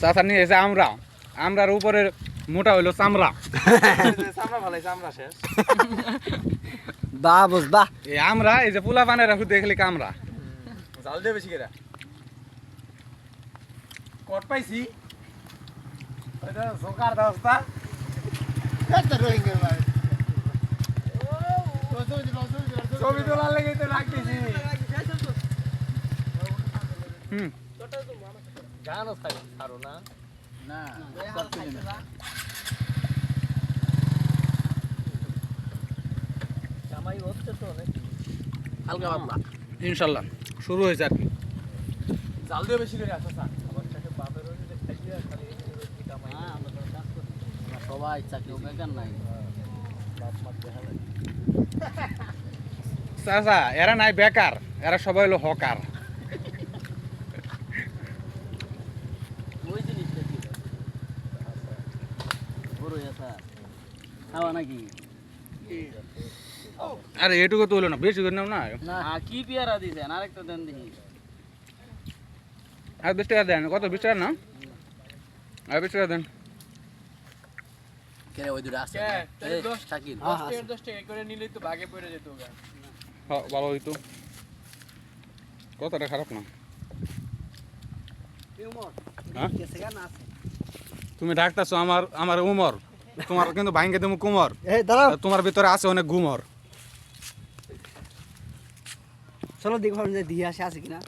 চাচা নিয়ে এসে আমরা আমরার উপরের মোটা হইল চামড়া। সামরা ভালাই সামরা শেষ। বা বস বা। এই আমরা এই যে পোলা পানের রাখু দেখলি কামরা জাল দে বেশি করে। কট পাইছি। এটা সরকার দাস্তা ছবি তোলার লেগে তো রাখতেছি হুম। গানও ছাড়ো না। না জামাই হচ্ছে তো অনেক হালকা পাতলা। ইনশাল্লাহ। শুরু হয়েছে আর কি। জাল দিয়ে বেশি করে আসা স্যার আমার কাছে বাপের ওই যে খাইয়ে খালি এই কামাই হ্যাঁ আমরা তো কাজ করি আমরা সবাই চাকরি বেকার নাই চাচা এরা নাই বেকার এরা সবাই হলো হকার। আরে এটুকু তো হলো না বেশি করে নাও না। না কি পেয়ারা দিছেন? আরেকটা দেন দেখি। আর বিশ টাকা দেন কত বিশ টাকা না আর বিশ টাকা দেন কেরে ওই দূরে আছে এই, দশ- শাকিল। দশ টাকা করে নিলেই তো ভাগে পড়ে যেত ওগা। হ্যাঁ ভালো হইতো। কথাটা খারাপ না। হ্যাঁ? তুমি ডাকতেছো আমার আমার উমর। তোমার কিন্তু ভাঙ্গে দেবো কুমর। এই দাঁড়াও। তোমার ভিতরে আছে অনেক গুমর। চলো দেখো যে দিয়ে আসে আছে কিনা।